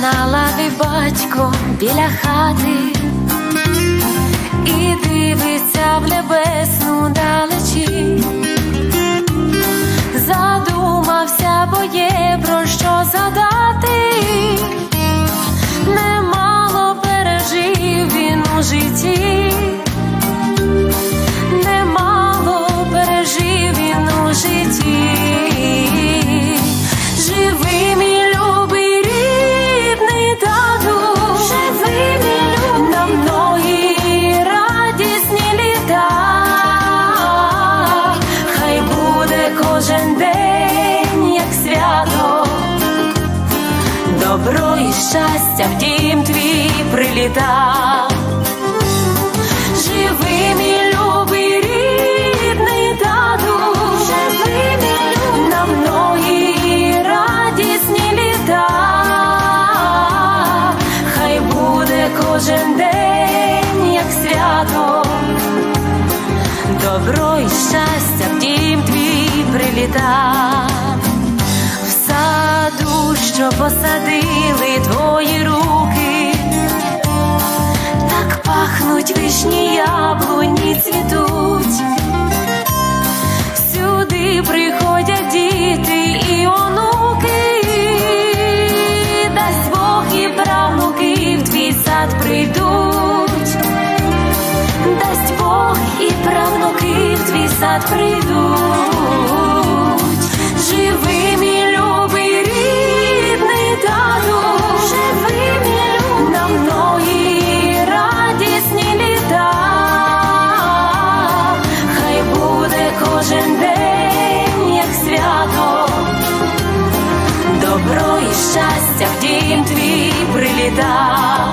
на лаві батько біля хати. І дивиться в небесну і щастя в дім твій приліта. Живи, мій любий рідний тату, живи, мій любий, на многі радісні літа. Хай буде кожен день, як свято. Добро і щастя в дім твій приліта. Що посадили твої руки, так пахнуть вишні яблуні цвітуть. Сюди приходять діти і онуки, дасть Бог і правнуки в твій сад прийдуть, дасть Бог і правнуки в твій сад прийдуть. Щастя в дім твій приліта.